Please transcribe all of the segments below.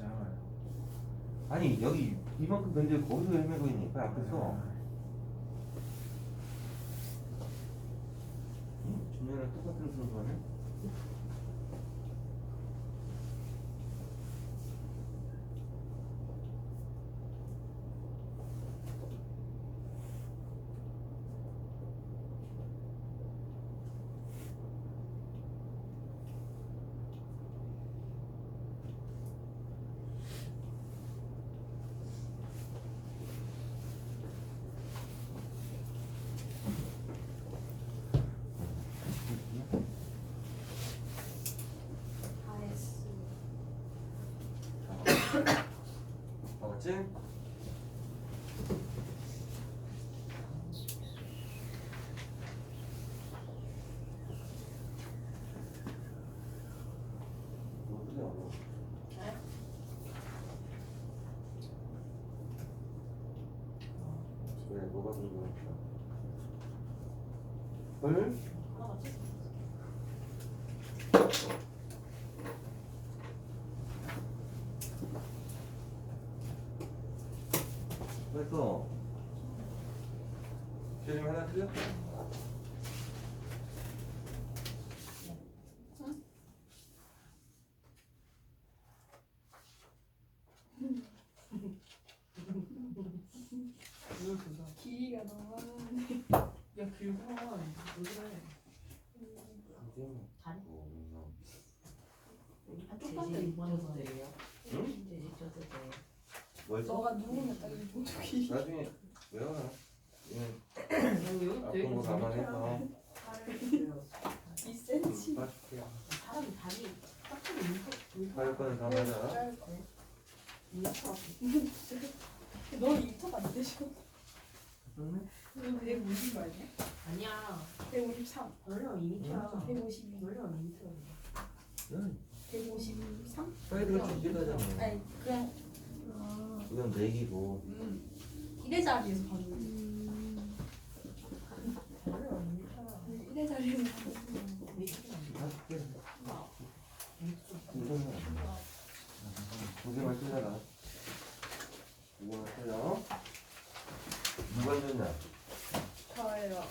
알아요. 아니 여기 이만큼 던지고 거기서 헤매고 있니? 빨리 앞에서. 응? 준현이랑 똑같은 순서네? 다 했어. 먹었지? 네? 그래, 뭐가 궁금했어? 헐? 하나가 찍 그래서 지금 하나 틀렸어? 길이가 너무. 야 길구나 왜 그래 다리? 아, 똑같아 똑같아. 돼요? 응? 너가 누우면 딱 이렇게 왼쪽이. 나중에 외워라 얘는 여기 되게 아픈 거 감안해서 2cm. 빠질게 사람이 다리 빡빡이 물고 할 거는 감안하자 짧고. 물고 너 2터가 안 되셔. 너 150 아니야? 아니야 153. 원래는 2m야 152. 원래는 2m야 153? 사이드가 좀 길다잖아 아니, 그냥. 이건 내기고 음. 1의 자리에서 가는 거지. 원래는 2m야 1의 자리에서 가는 거지. 2m야 두 개만 틀려라 두 개만 틀려 누가 줬냐? 저예요.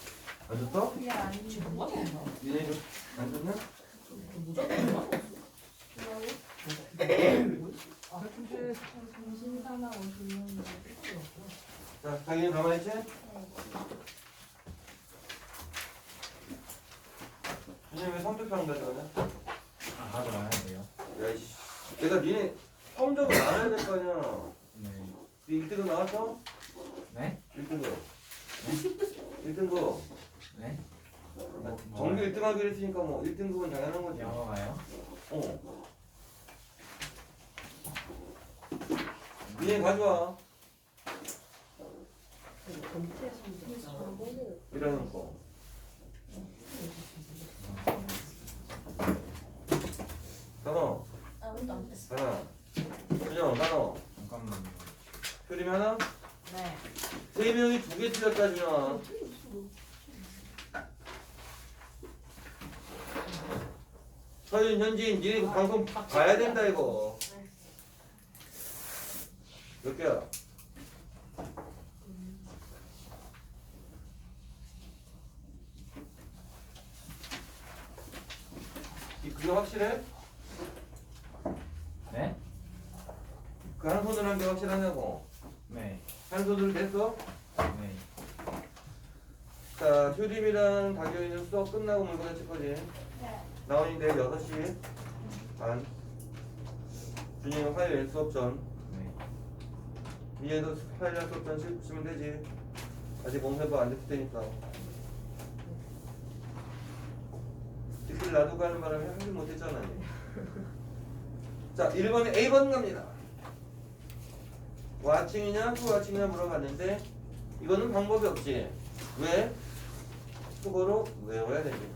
안 줬어? 그게 아닌데. 지금 뭐 하는 거야? 니네 줬- 안 줬냐? 무조건 뭐 저 정신사나워 조용히. 자 자기는 가만히 있지? 준이 왜 성적표안 가져가냐? 아, 가져와야 돼요. 야이씨 내가 니네 성적을 알아야 될 거 아니야 네. 네 1등급 나왔어? 네? 1등급 1등급 네? 정규 1등 하기로 했으니까 뭐 1등급은 당연한 거지. 영어가요? 어. 니네 가져와. 이러는 거. 단어. 아무도 안 됐어. 하나. 준영 단어. 잠깐만요. 표림 하나? 네. 세 명이 두 개 틀렸다 준영 현진 니네 방송 봐야 된다 이거 몇 개야? 이 그게 확실해? 네? 그 한 손으로 한 게 확실하냐고 네. 한 손으로 됐어? 네. 자 효림이랑 박효인은 수업 끝나고 물건 칠 거지 네. 나온이 내일 6시 반. 준이는 화요일 수업 전. 네. 이해도 화요일 날 수업 전 시- 치면 되지. 아직 몸 회복 안 됐을 테니까. 이틀 놔두고 하는 바람에 하지 못했잖아 자 1번에 A번 갑니다. 와칭이냐 후와칭이냐 물어봤는데 이거는 방법이 없지. 왜? 속어로 외워야 됩니다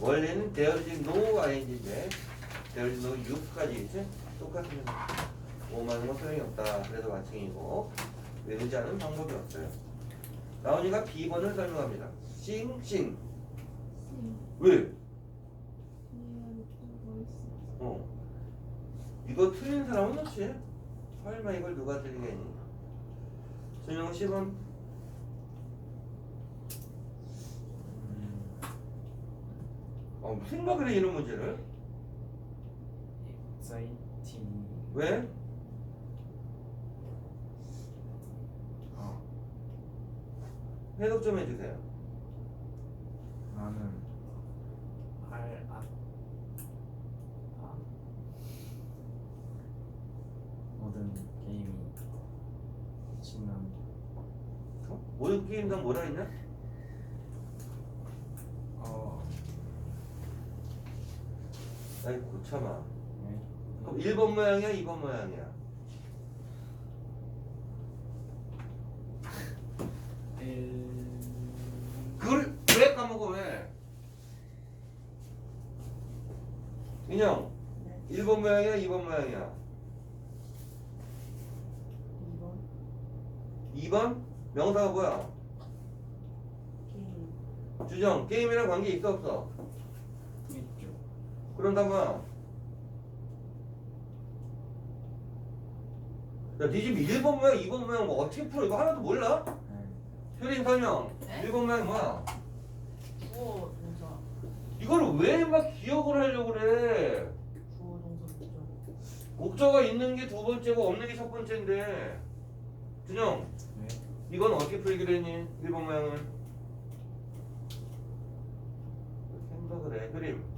원래는 there is no ing인데 there is no you까지 이제 똑같습니다 오만은 건 소용이 없다 그래서 와칭이고 외우지 않은 방법이 없어요 나온이가 B번을 설명합니다 싱싱 왜? 어 어. 이거 틀린 사람은 없지. 설마 이걸 누가 틀리겠니? 준영 10번. 어, 생각을 해 이런 문제를. exciting. 왜? 어, 해석 좀 해주세요. 나는 알, 아, 아. 모든 게임이 신난 어? 모든 게임당 뭐라 했냐? 어, 아이 고참아. 네. 그럼 1번 모양이야, 2번 모양이야? 일, 그걸 왜 까먹어 왜? 인형 네. 1번 모양이야, 2번 모양이야? 2번 2번? 명사가 뭐야? 게임 주정 게임이랑 관계 있어 없어? 있죠. 그럼 답은 야, 니 지금 1번 모양, 2번 모양 뭐 어떻게 풀어? 이거 하나도 몰라? 네. 효린 설명. 네? 1번 모양 뭐야? 구호 동사. 이거를 왜막 기억을 하려고 그래? 구호 동사 목적. 목적어 있는 게 두 번째고 없는 게 첫 번째인데. 준영, 네. 이건 어떻게 풀기로 했니? 1번 모양은? 생각을 해, 효림.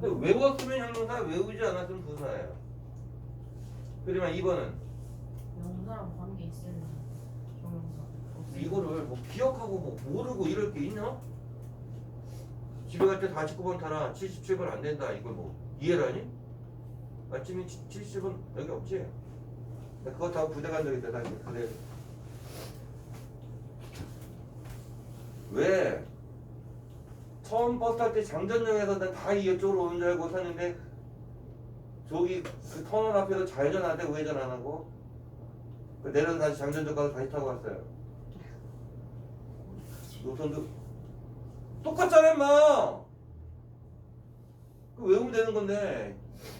근데 외웠으면 형용사, 외우지 않았으면 부사예요. 효림아, 2번은? 명사랑 관계 있으면 이거를 뭐 기억하고 뭐 모르고 이럴 게 있나? 집에 갈 때 49번 타라 77번 안 된다 이걸 뭐 이해라니? 아침에 70번 여기 없지? 나 그거 다 부대 간 적 있다 다시 부대 왜? 처음 버스 탈 때 장전역에서 난 다 이쪽으로 오는 줄 알고 탔는데 저기 그 터널 앞에서 좌회전 안 되고 우회전 안 하고 그 내려서 다시 장전역 가서 다시 타고 왔어요. 노선도 똑같잖아 임마. 그 외우면 되는 건데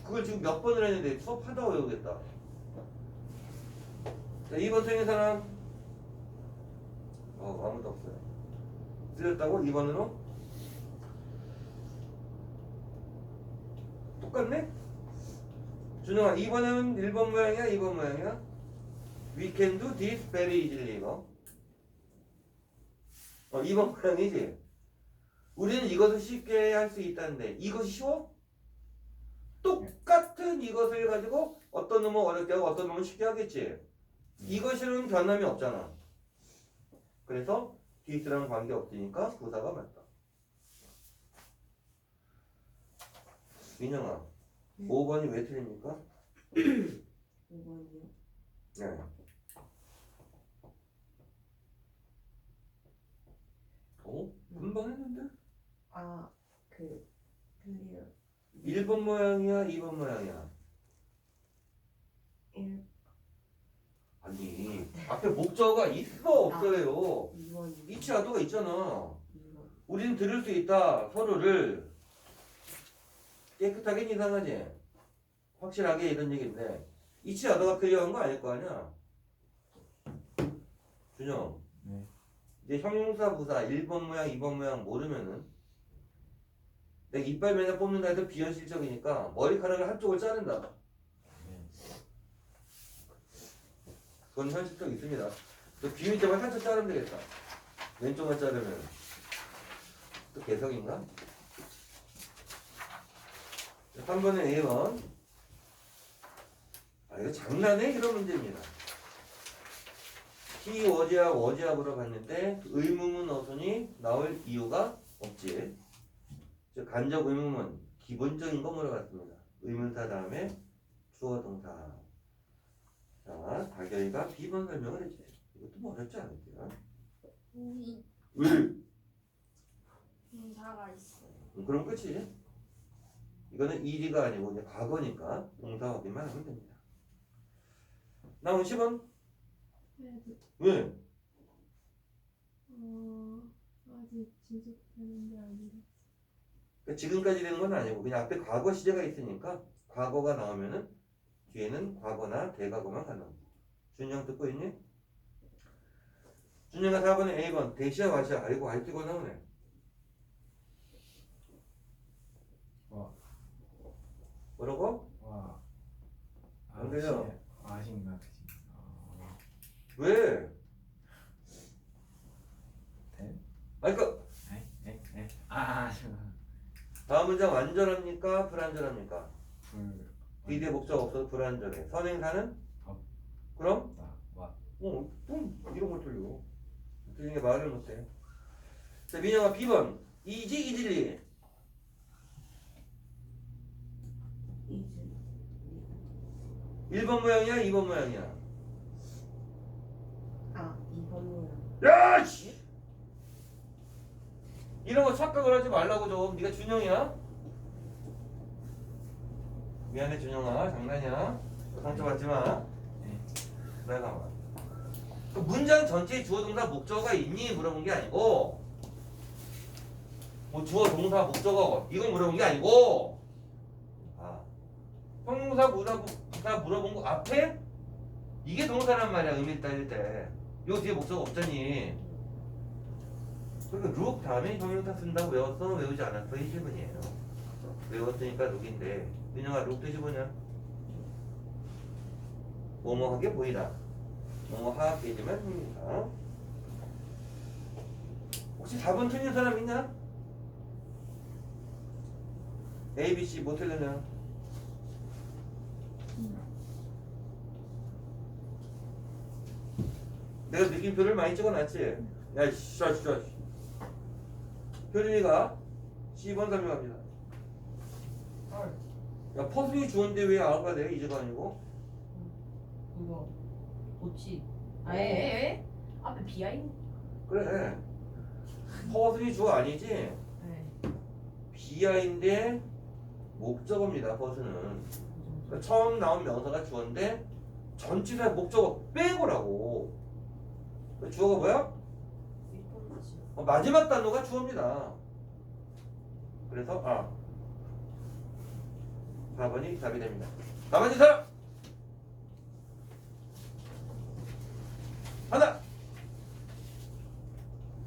그걸 지금 몇 번을 했는데 수업하다 외우겠다. 자 2번 틀린 사람? 어 아무도 없어요. 틀렸다고? 2번으로 똑같네 준영아 2번은 1번 모양이야 2번 모양이야 We can do this very easily 이거 어, 2번 모양이지. 우리는 이것을 쉽게 할 수 있다는데 이것이 쉬워? 똑같은 이것을 가지고 어떤 놈은 어렵게 하고 어떤 놈은 쉽게 하겠지. 이것이는 변함이 없잖아. 그래서 디스랑 관계 없으니까 부사가 맞다. 민영아, 5번이 왜 틀립니까? 5번이요 네. 어? 금방 했는데? 아그 클리어 1번 모양이야, 2번 모양이야? 1 아니, 앞에 목적어가 있어, 없어요? 2번 이치 아도가 있잖아. 2번 우리는 들을 수 있다, 서로를. 깨끗하게 이상하지? 확실하게 이런 얘기인데, 이치아도가 클리어한 거 아닐 거 아니야? 준영. 네. 이제 형용사 부사 1번 모양, 2번 모양 모르면은 내가 이빨 맨날 뽑는다 해도 비현실적이니까 머리카락을 한쪽을 자른다. 네. 그건 현실적 있습니다. 또 비밀 때만 한쪽 자르면 되겠다. 왼쪽만 자르면 또 개성인가? 3번은 A번. 아 이거 장난해? 이런 문제입니다. 히 워지압 워지압으로 갔는데 의문문 어순이 나올 이유가 없지. 즉 간접 의문문 기본적인 거 물어봤습니다. 의문사 다음에 주어 동사. 자, 다결이가 B번 설명을 해주세요. 이것도 뭐 어렵지 않을게요. 이 왜? 동사가 있어요 음, 그럼 끝이. 이거는 일이가 아니고 이제 과거니까 동사 확인만 하면 됩니다. 나온 10원? 네, 그, 왜? 어, 아직 지속되는지 알겠어요. 그러니까 지금까지 되는 건 아니고 그냥 앞에 과거 시제가 있으니까 과거가 나오면은 뒤에는 과거나 대과거만 거. 준영 듣고 있니? 준영아 4번에 A번 대시야 와시야 아이고 아이 뜨고 나오네 와. 뭐라고? 와. 안 돼요. 아신가 그지? 어. 왜? 된? 아니 그니까 에? 에? 에? 아, 아, 다음 문장 완전합니까? 불완전합니까? 불. 뒤에 목적 없어도 불완전해 선행사는? 어. 그럼? 와. 와. 어, 좀 이런 걸 틀려. 틀린 게 말을 못해. 자, 민영아 B번. 이지 이질리. 이즈 1번 모양이야, 2번 모양이야. 아 2번 모양 야, 씨! 이런 거 착각을 하지 말라고 좀. 네가 준영이야? 미안해 준영아, 장난이야. 상처받지 마. 네. 내가 봐. 그 문장 전체에 주어 동사 목적어가 있니 물어본 게 아니고 뭐 주어 동사 목적어 이걸 물어본 게 아니고 아 형용사 물어 보사 물어본 거 앞에? 이게 동사란 말이야 의미 따질 때. 이거 뒤에 목적어 없잖니. 그러니까 룩 다음에 형용사 쓴다고 외웠어? 외우지 않았어? 이 질문이에요. 외웠으니까 룩인데. 민영아 룩 뜻이 뭐냐 뭐뭐하게 보이다 뭐뭐 하악되지만 형용사 혹시 4번 틀린 사람 있나? A, B, C 뭐 틀렸냐? 내가 느낌표를 많이 찍어놨지? 야, 씨, 씨, 씨. 효린이가 C번 설명합니다. 야, 퍼즐이 주었는데 왜 아가 돼? 이제가 아니고? 그거 도치. 아예 에? 앞에 비하인. 그래. 퍼즐이 주어 아니지? 네. 비하인데 목적어입니다. 퍼즐은. 그러니까 처음 나온 명사가 주어인데 전치사 목적어 빼고라고. 그 주어가 뭐야? 어, 마지막 단어가 주어입니다. 그래서 아 4번이 답이 됩니다. 나머지 사람 하나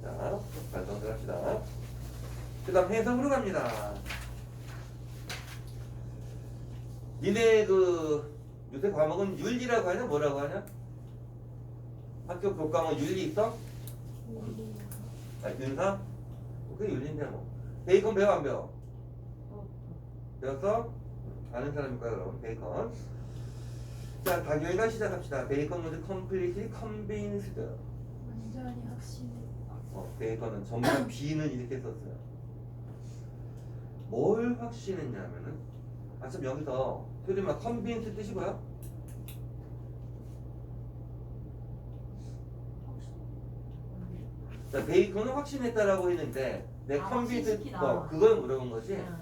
자 발성 들어갑시다. 그 다음 해석으로 갑니다. 니네 그 요새 과목은 윤리라고 하냐 뭐라고 하냐? 학교 교과목 윤리 있어? 아, 윤사? 그게 윤리인데 뭐. 베이컨 배워 안 배워? 배웠어? 아는 사람일까 그럼 베이컨. 자, 박영희가 시작합시다. 베이컨 모드 completely convinced. 완전히 확신해 어, 베이컨은 정말 B는 이렇게 썼어요. 뭘 확신했냐면은, 아, 참 여기서 표준말 convince 뜻이 뭐야? 자, 베이컨은 확신했다라고 했는데, 내 아, convince, 확신시키다. 어, 그걸 물어본 거지. 응.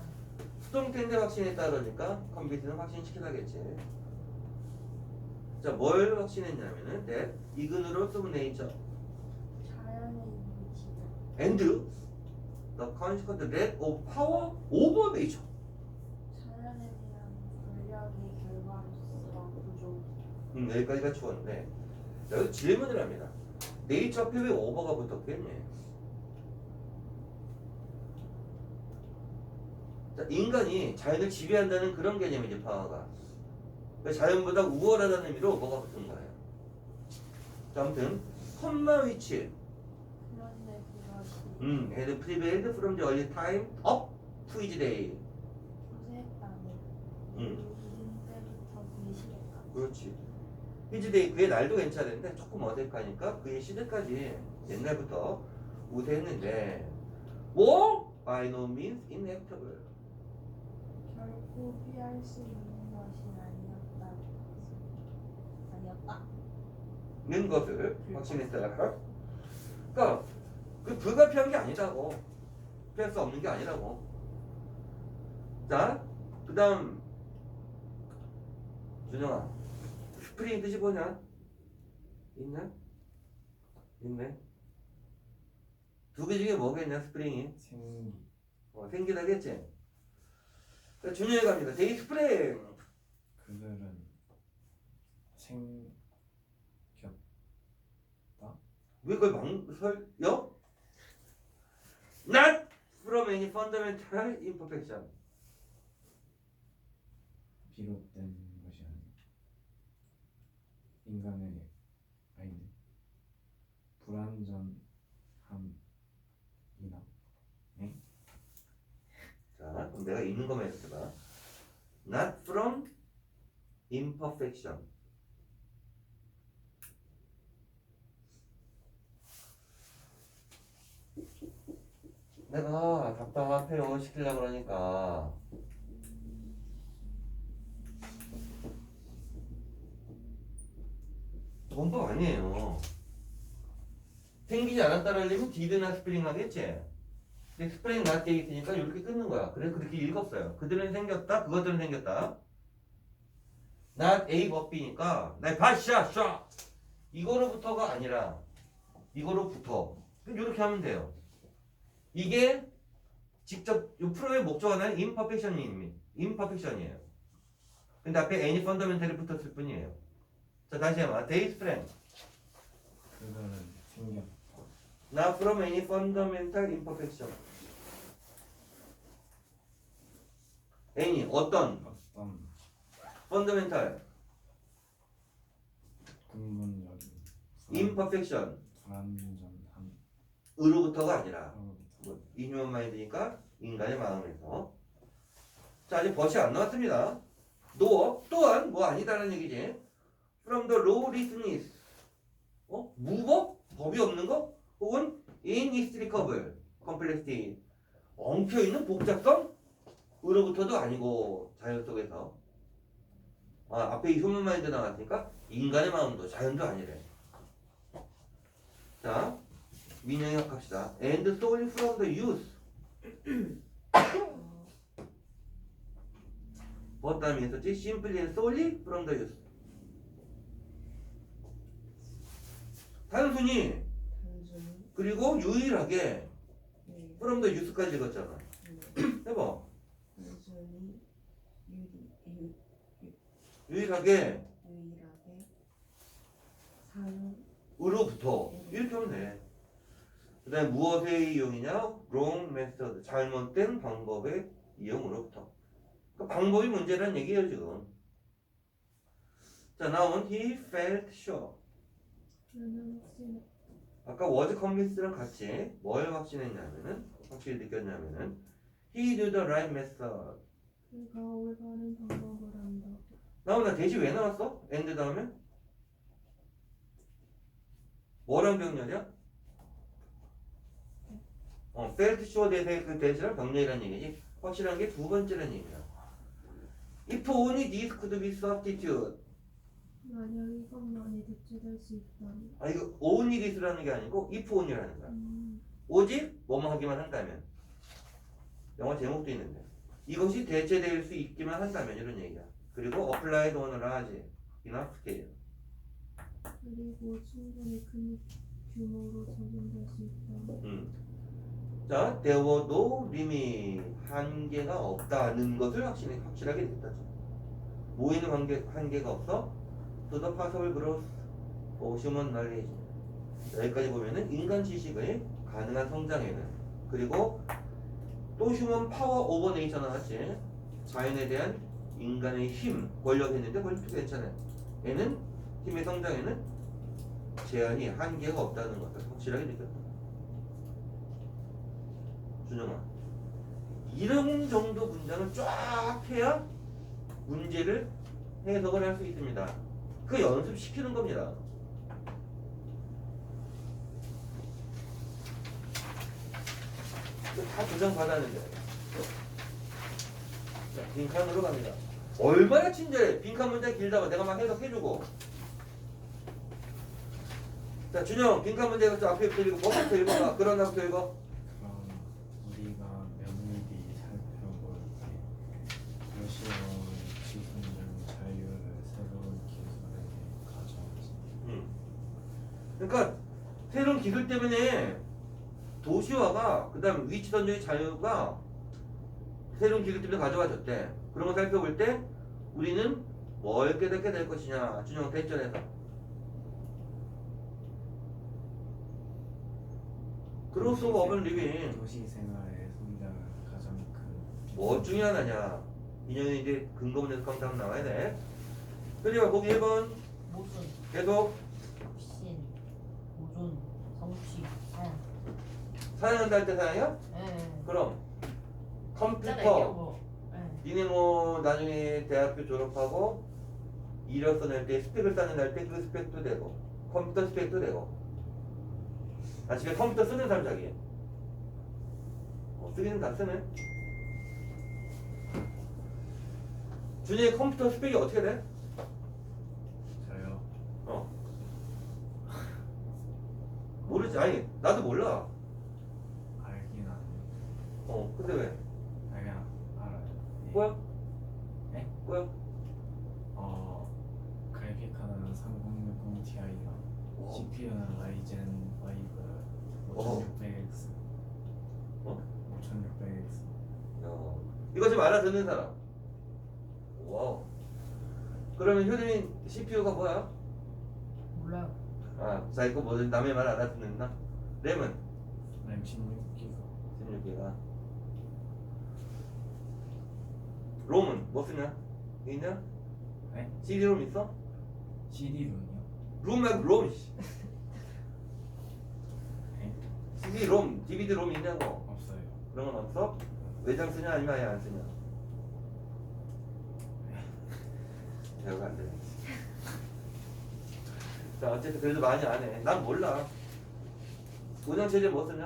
수동태인데 확신했다 그러니까 컴퓨터는 확신시키다겠지. 자, 뭘 확신했냐면은 that ignorance of nature 자연의 이미지다 and the consequent lack of power over nature. 자연에 대한 권력의 결과로서 부족 음, 여기까지가 추웠는데 여기 질문을 합니다. 네이처 앞에 왜 오버가 붙었겠니? 자, 인간이 자연을 지배한다는 그런 개념이지 파워가. 그러니까 자연보다 우월하다는 의미로 오버가 붙은 거예요. 자, 아무튼 컴마 위치 그런데 그것이 음, had prevailed from the early time up to his day. 우세했다는 음, 때부터 그렇지. Day 그의 날도 괜찮은데 조금 어색하니까 그의 시대까지 옛날부터 우세했는데 뭐? by no means inevitable. 결코 피할 수 있는 것이 아니었다 아니었다 는 것을 확신했다. 그러니까 그 불가피한 게 아니라고. 피할 수 없는 게 아니라고. 자, 그 다음 준영아 스프링 뜻이 뭐냐? 있냐? 있네. 두 개 중에 뭐겠냐 스프링이? 생기. 어, 생기다겠지? 자, 준영이 갑니다. 데이 스프레이. 그들은 생왜 그걸 망설여? Not from any fundamental imperfection. 비롯된 인간의 아닌데 불완전함이나 자, 그럼 내가 있는 것만 해봐. Not from imperfection. 내가 답답해요 시키려고 그러니까 원법 아니에요. 생기지 않았다라려면 디드나 스프링 하겠지. 근데 스프링 낮게 있으니까 이렇게 끊는 거야. 그래서 그렇게 읽었어요. 그들은 생겼다 그것들은 생겼다. Not A but B니까 나 바샤 샤. 이거로부터가 아니라 이거로부터. 이렇게 하면 돼요. 이게 직접 이 프로의 목적 하나는 imperfection이 imperfection이에요. 근데 앞에 any fundamental이 붙었을 뿐이에요. 자 다시 해봐. They sprang 그들은 생겼 not from any fundamental imperfection. any 어떤 어떤 fundamental 근본적인 imperfection 불완전함 으로부터가 아니라 뭐, 인human mind니까 인간의 마음에서 자 아직 벗이 안 나왔습니다. 노 또한 뭐 아니다라는 얘기지. From the lawlessness 어 무법 법이 없는 거 혹은 inextricable complexity 엉켜 있는 복잡성 으로부터도 아니고 자연 속에서 아 앞에 이 human mind 나왔으니까 인간의 마음도 자연도 아니래. 자 민영역 합시다. And solely from the youth. 뭐 다음에 있었지? Simply and solely from the youth. 단순히 단순히 그리고 유일하게 네, from the youth까지 읽었잖아. 네. 해봐. 단순히 유리 유, 유일하게 으로부터 이렇게 하면 돼. 그 다음에 무엇의 이용이냐? wrong method. 잘못된 방법의 이용으로부터. 그 방법이 문제란 얘기예요 지금. 자 나온 he felt sure. 아까 was convinced랑 같이 뭘 확신했냐면은 확실히 느꼈냐면은 he knew the right method. 그가 올바른 방법을 안다. 나오나 대시 왜 나왔어? and 다음에 뭐랑 병렬이야? 어, sure 대세 그 대시랑 병렬이란 얘기지. 확실한 게 두 번째란 얘기야. If only this could be substitute. 만약 이것만이 대체될 수 있다면. 아 이거 only this라는 게 아니고 if only라는 거야. 음, 오직 뭐뭐 하기만 한다면 영화 제목도 있는데 이것이 대체될 수 있기만 한다면 이런 얘기야 그리고 applied on a large enough scale 그리고 충분히 큰 규모로 적용될 수 있다면. 음. 자 there were no limit 한계가 없다는 것을 확실히, 확실하게 느꼈다 모이는 한계, 한계가 없어 to the possible growth 여기까지 보면은 인간 지식의 가능한 성장에는. 그리고 또 휴먼 파워 오버 네이처 나왔지. 자연에 대한 인간의 힘 권력 했는데 권력도 괜찮아요. 얘는 힘의 성장에는 제한이 한계가 없다는 것을 확실하게 느꼈다. 준영아 이런 정도 문장을 쫙 해야 문제를 해석을 할 수 있습니다 그 연습시키는 겁니다 다 도장 받았는데. 자, 빈칸으로 갑니다. 얼마나 친절해. 빈칸 문제 길다가 내가 막 해석해주고. 자, 준영, 빈칸 문제 그 앞에부터 읽고, 뭐부터 읽어봐. 그런 나부터 읽어. 그럼 우리가 면밀히 살펴볼 때 러시아의 지분적 자유를 새로운 기술에게 가져오지 음. 그러니까, 새로운 기술 때문에 도시화가, 그 다음 위치 선정의 자유가 새로운 기술들을 가져와 줬대. 그런 거 살펴볼 때 우리는 뭘 깨닫게 될 것이냐. 준영 대전에서. 그로스 오브 리빙. 도시 생활의 성장은 가장 큰 뭐 중에 하나냐. 인연이 이제 근거문에서 답 나와야 돼. 그리고 보기 1번 모순, 계속 신, 보존, 성취, 사양. 사용한다 할 때 사용이야? 예. 그럼 컴퓨터 거. 예. 니네 뭐 나중에 대학교 졸업하고 이력서 낼 때 스펙을 쌓는 날때그 스펙도 되고 컴퓨터 스펙도 되고 아 집에 컴퓨터 쓰는 사람 자기 어, 쓰기는 다 쓰네 준이 컴퓨터 스펙이 어떻게 돼? 저요 어 모르지 아니 나도 몰라 어 근데 왜? 아, 그냥 알아요 예. 뭐야? 네? 뭐야? 어 그래픽카드는 3060 Ti가 어. CPU는 라이젠 5 어. 5600X 어? 5600X 야, 이거 좀 알아듣는 사람. 와우. 그러면 효림이 CPU가 뭐야? 몰라요. 아, 자기 거 뭐든 남의 말 알아듣는다. 램은 램 16기가 16기가. 롬은 뭐 쓰냐? 있냐? 네? CD-롬 있어? CD롬이요? 롬 말고 롬. 씨. 네? CD-롬, DVD-롬 있냐고. 없어요 그런 건 없어? 외장 쓰냐 아니면 아예 안 쓰냐? 배우가 안 되네. 자 어쨌든 그래도 많이 안 해. 난 몰라. 운영체제 뭐 쓰냐?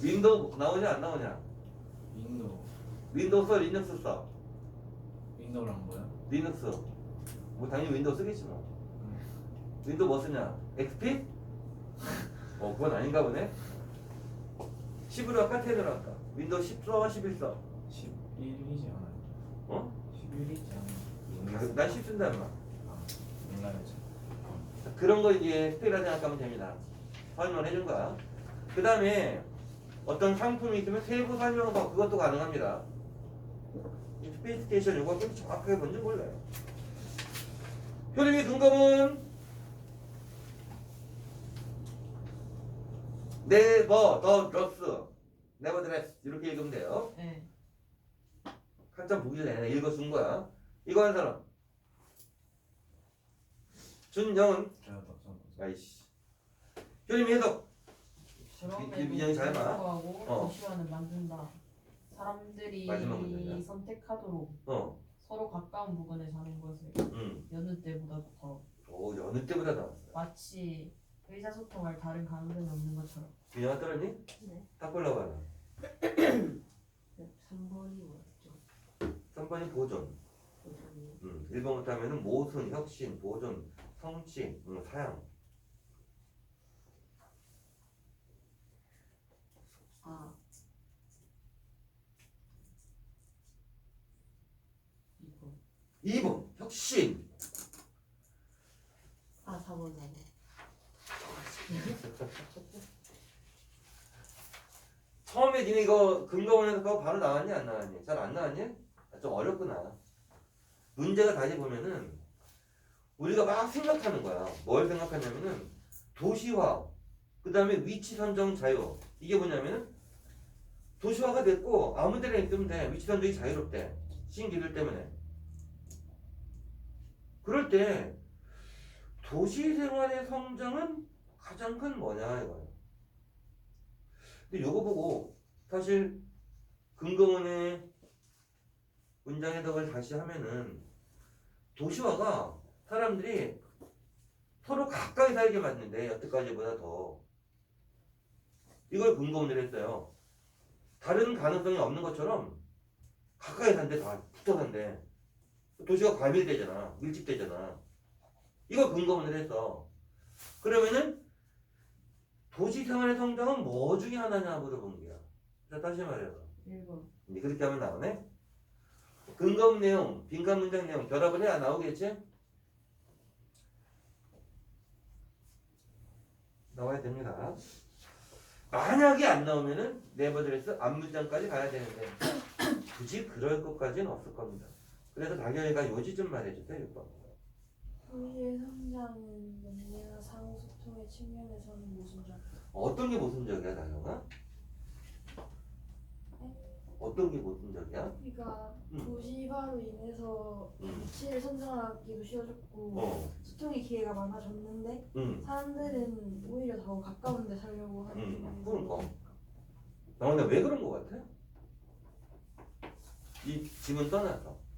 윈도우 나오냐 안 나오냐? 윈도우 윈도우 써 리눅스 써? 윈도우랑 뭐요? 리눅스. 뭐 당연히 윈도우 쓰겠지 뭐. 윈도우 뭐 쓰냐? XP? 어 그건 아닌가 보네. 10으로 할까 10으로 할까? 윈도우 10 써? 11 써? 11이지 않아요? 어? 11이지 않아요? 난 10 쓴다 임마. 아, 몰라요 저 그런 거 이제 스펙이라 생각하면 됩니다. 설명을 해준 거야. 그 다음에 어떤 상품이 있으면 세부 설명서 그것도 가능합니다. 이 스페이스테이션 이거 좀 정확하게 뭔지 몰라요. 효림이 근거문 네버 더 드러스 네버 드레스 이렇게 읽으면 돼요. 예. 한참 보기 전에 읽어준 거야. 이거 한 사람. 준영은. 아이씨. 효림이 해석. 이- 이 민영이 잘 봐. 어. 도시화는 만든다. 사람들이 마지막 문제냐? 선택하도록 어. 서로 가까운 부근에 사는 것을 응. 여느 때보다 더 오 여느 때보다 나왔어. 마치 의사소통할 다른 가능성이 없는 것처럼. 민영아 떨었니? 네. 딱 골라봐라. 3번이 뭐였죠? 3번이 보존. 보존이 음. 1번부터 하면은 모순, 혁신, 보존, 성취, 음, 사양. 아 2번 2번 혁신. 아 4번 4번 처음에 니네 이거 근거원에서 그거 바로 나왔니 안 나왔니? 잘 안 나왔니? 아, 좀 어렵구나. 문제가 다시 보면은 우리가 막 생각하는 거야. 뭘 생각하냐면은 도시화, 그 다음에 위치 선정 자유. 이게 뭐냐면은 도시화가 됐고 아무 데나 있으면 돼. 위치 선정이 자유롭대. 신기술 때문에. 그럴 때 도시 생활의 성장은 가장 큰 뭐냐 이거야. 근데 요거 보고 사실 근거문의 문장 해석을 다시 하면은 도시화가 사람들이 서로 가까이 살게 만드는데 여태까지보다 더 이걸 근거문으로 했어요. 다른 가능성이 없는 것처럼 가까이 산대 다 붙어 산대. 도시가 과밀되잖아, 밀집되잖아. 이걸 근거문으로 했어. 그러면은 도시 생활의 성장은 뭐 중에 하나냐 물어본 거야. 자, 다시 말해봐. 1번 이제 그렇게 하면 나오네. 근거문 내용, 빈칸 문장 내용 결합을 해야 나오겠지? 나와야 됩니다. 만약에 안 나오면은 네버드레스 앞문장까지 가야 되는데 굳이 그럴 것까지는 없을 겁니다. 그래서 당연히가 요지 좀 말해주세요. 6번. 도시의 성장은 연례나 상호소통의 측면에서는 모순적. 어떤 게 모순적이야, 다영아? 어떤 게 모순적이야? 그러니까 음. 도시화로 인해서 음. 가치를 선정하기도 쉬워졌고 어, 소통의 기회가 많아졌는데 응. 사람들은 오히려 더 가까운 데 살려고 하는 음, 그러니까. 있으니까. 나 근데 왜 그런 거 같아? 이 짐은 떠나서.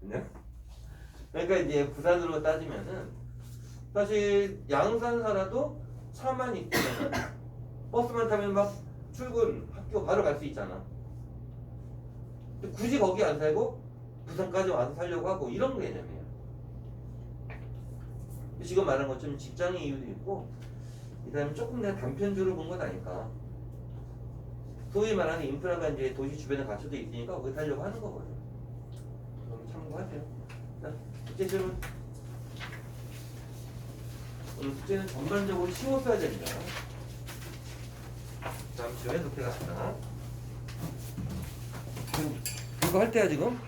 그냥? 그러니까 이제 부산으로 따지면은 사실 양산 살아도 차만 있으면 버스만 타면 막 출근 학교 바로 갈 수 있잖아. 근데 굳이 거기 안 살고 부산까지 와서 살려고 하고 이런 개념이야. 지금 말한 것처럼 직장의 이유도 있고 그다음에 조금 내가 단편주를 본 건 아닐까. 소위 말하는 인프라가 이제 도시 주변에 갖춰져 있으니까 거기 살려고 하는 거거든. 참고하세요. 자, 숙제 질문. 오늘 숙제는 전반적으로 쉬웠어야 됩니다. 높게 갑시다. 지금 그거 할 때야 지금?